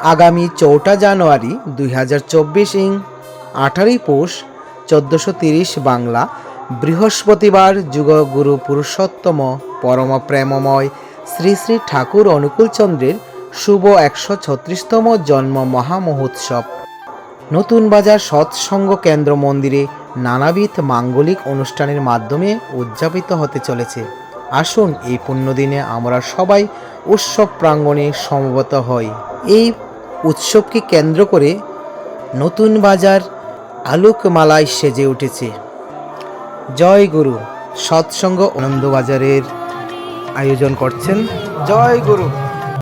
আগামী চৌঠা জানুয়ারি দুই হাজার চব্বিশ ইং, আঠারোই পৌষ, চোদ্দোশো তিরিশ বাংলা, বৃহস্পতিবার যুগগুরু পুরুষোত্তম পরম প্রেমময় শ্রী শ্রী ঠাকুর অনুকূলচন্দ্রের শুভ একশো ছত্রিশতম জন্ম মহামহোৎসব। নতুন বাজার সৎসঙ্গ কেন্দ্র মন্দিরে নানাবিধ মাঙ্গলিক অনুষ্ঠানের মাধ্যমে উদযাপিত হতে চলেছে। আসুন এই পুণ্যদিনে আমরা সবাই উৎসব প্রাঙ্গণে সমবেত হই। এই উৎসবকে কেন্দ্র করে নতুন বাজার আলোকমালায় সেজে উঠেছে। জয় গুরু, সৎসঙ্গ আনন্দবাজারের আয়োজন করছেন। জয় গুরু।